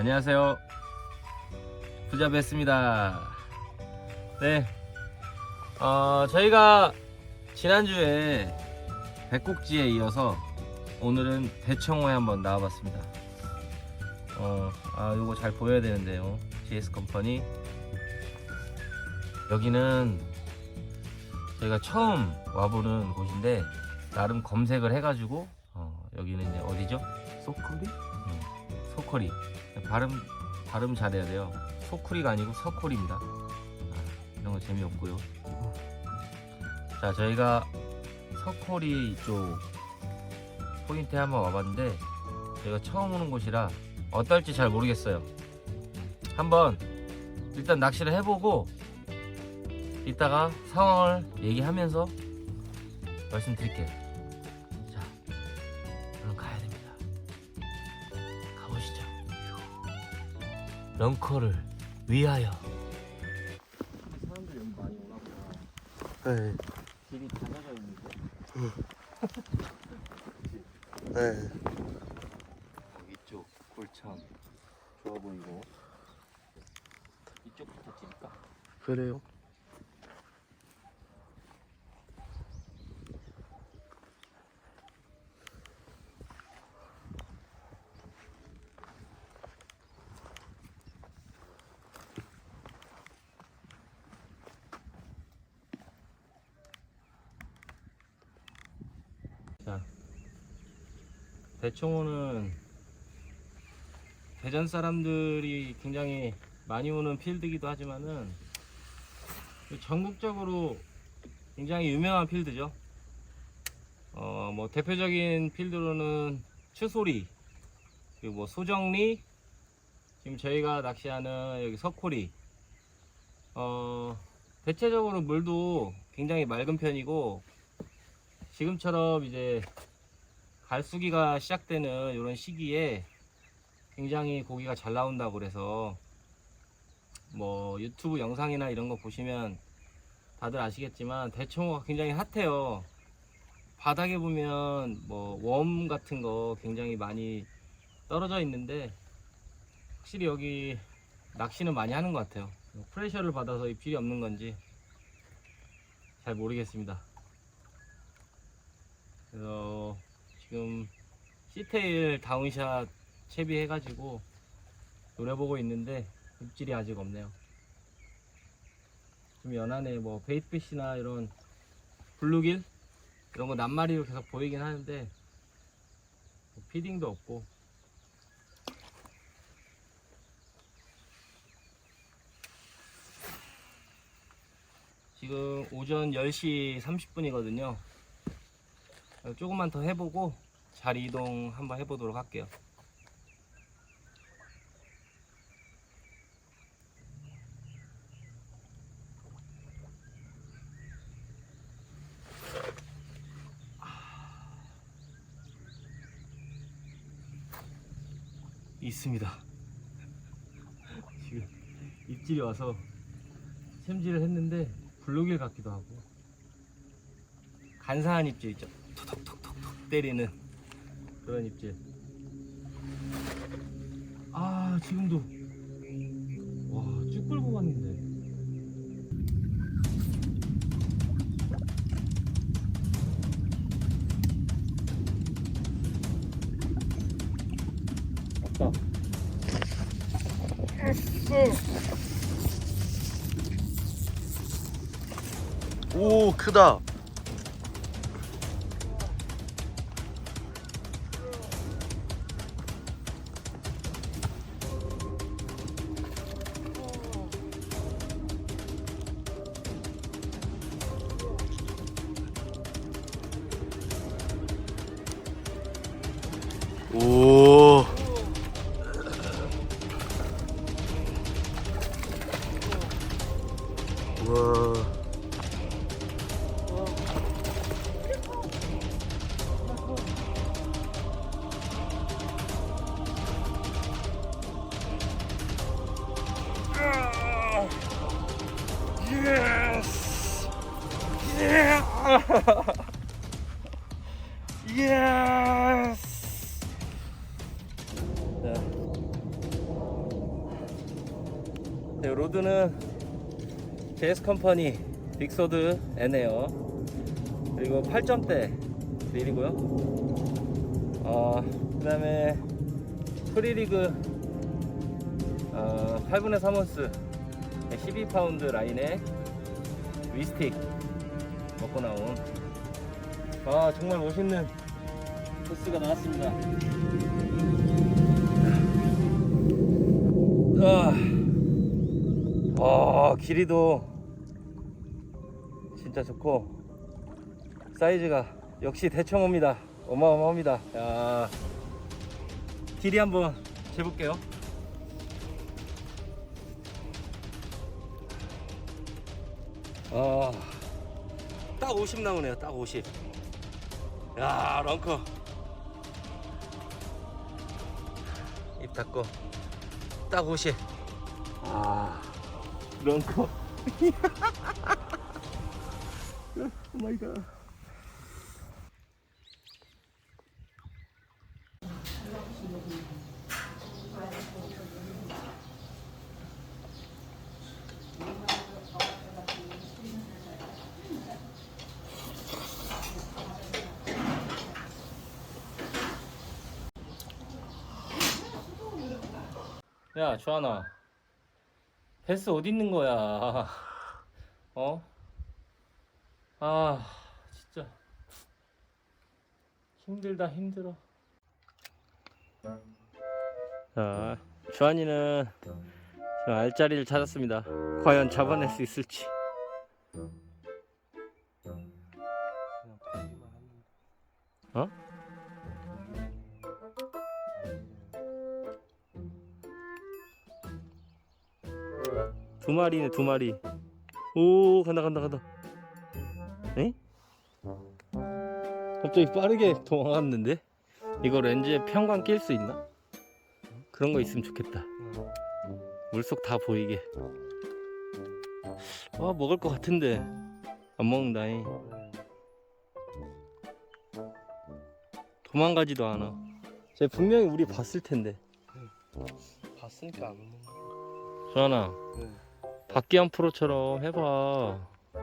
안녕하세요. 부자 뵀습니다. 네. 어, 저희가 지난주에 백곡지에 이어서 오늘은 대청호에 한번 나와봤습니다. 어, 아, 요거 잘 보여야 되는데요. GS 컴퍼니. 여기는 저희가 처음 와보는 곳인데, 나름 검색을 해가지고, 어, 여기는 이제 어디죠? 소쿠리? 소코리 발음 발음 잘해야 돼요. 소쿠리가 아니고 서코리입니다. 아, 이런 거 재미없고요. 자 저희가 서코리 쪽 포인트에 한번 와봤는데 저희가 처음 오는 곳이라 어떨지 잘 모르겠어요. 한번 일단 낚시를 해보고 이따가 상황을 얘기하면서 말씀드릴게요 런커를 위하여. 사람들이 여기 많이 오나 보다. 네, 길이 닫아져 있는데. 네. 여기 쪽 골참 좋아 보이고. 이쪽부터 찍을까? 그래요. 대청호는 대전 사람들이 굉장히 많이 오는 필드이기도 하지만은 전국적으로 굉장히 유명한 필드죠. 어, 뭐 대표적인 필드로는 추소리, 그리고 뭐 소정리, 지금 저희가 낚시하는 여기 석호리. 어, 대체적으로 물도 굉장히 맑은 편이고 지금처럼 이제 갈수기가 시작되는 이런 시기에 굉장히 고기가 잘 나온다고 그래서 뭐 유튜브 영상이나 이런 거 보시면 다들 아시겠지만 대청호가 굉장히 핫해요. 바닥에 보면 뭐 웜 같은 거 굉장히 많이 떨어져 있는데 확실히 여기 낚시는 많이 하는 것 같아요. 프레셔를 받아서 입질이 없는 건지 잘 모르겠습니다. 그래서 지금 시테일 다운샷 채비해가지고 노려보고 있는데 입질이 아직 없네요. 좀 연하네. 뭐 베이트피시나 이런 블루길 이런 거 낱마리로 계속 보이긴 하는데 뭐 피딩도 없고 지금 오전 10시 30분이거든요. 조금만 더 해보고 잘 이동 한번 해보도록 할게요. 있습니다. 지금 입질이 와서 챔질을 했는데 블루길 같기도 하고 간사한 입질 있죠. 톡톡톡톡 때리는 그런 입질. 아 지금도 와쭉 끌고 갔는데. 없다. 오, 크다. 오. 자, 네, 로드는 JS 컴퍼니 빅소드 N 에어 그리고 8점대 릴이고요. 어, 그 다음에 프리리그 어, 8분의 3온스 12파운드 라인의 위스틱 먹고 나온 아 정말 멋있는 코스가 나왔습니다. 아, 아 길이도 진짜 좋고 사이즈가 역시 대청호입니다. 어마어마합니다. 야 길이 한번 재볼게요. 아, 딱 50 나오네요. 딱 50. 야, 런커. 입 닫고. 딱 50. 아, 런커. 오 마이 갓. 야, 주하나. 베스 어디 있는 거야? 어? 아, 진짜. 힘들다, 힘들어. 자, 주한이는 지금 알자리를 찾았습니다. 과연 잡아낼 수 있을지. 어? 두 마리네 두 마리. 오 간다 간다 간다. 에? 갑자기 빠르게 도망갔는데? 이거 렌즈에 평광 낄 수 있나? 그런 거 있으면 좋겠다. 물속 다 보이게. 아 먹을 것 같은데. 안 먹는다잉. 도망가지도 않아. 쟤 분명히 우리 봤을 텐데. 봤으니까 안 먹는 거. 주하나 네. 박기환 프로처럼 해봐 아, 또.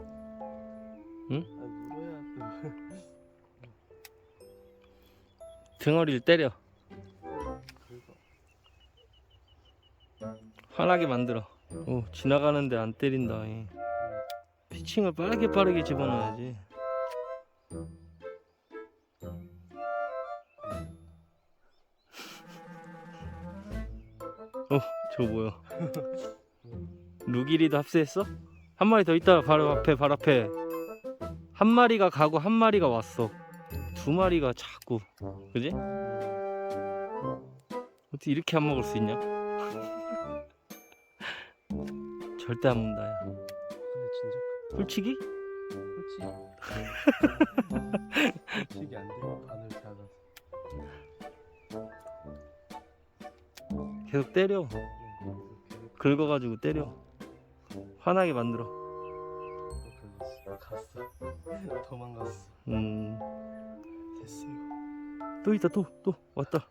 등어리를 때려 그거. 화나게 만들어 오 지나가는데 안 때린다 이. 피칭을 빠르게 빠르게 집어넣어야지 저거 뭐야 루기리도 합세했어? 한 마리 더 있다 바로 앞에 바로 앞에 한 마리가 가고 한 마리가 왔어 두 마리가 자꾸 그지? 어떻게 이렇게 안 먹을 수 있냐? 절대 안 먹는다 야. 근데 진짜 훌치기? 솔직히 솔직히 안 돼. 바늘 작아서. 계속 때려 긁어가지고 때려 화나게 만들어 나 갔어. 도망갔어. 음 됐어요. 있다 또 또 왔다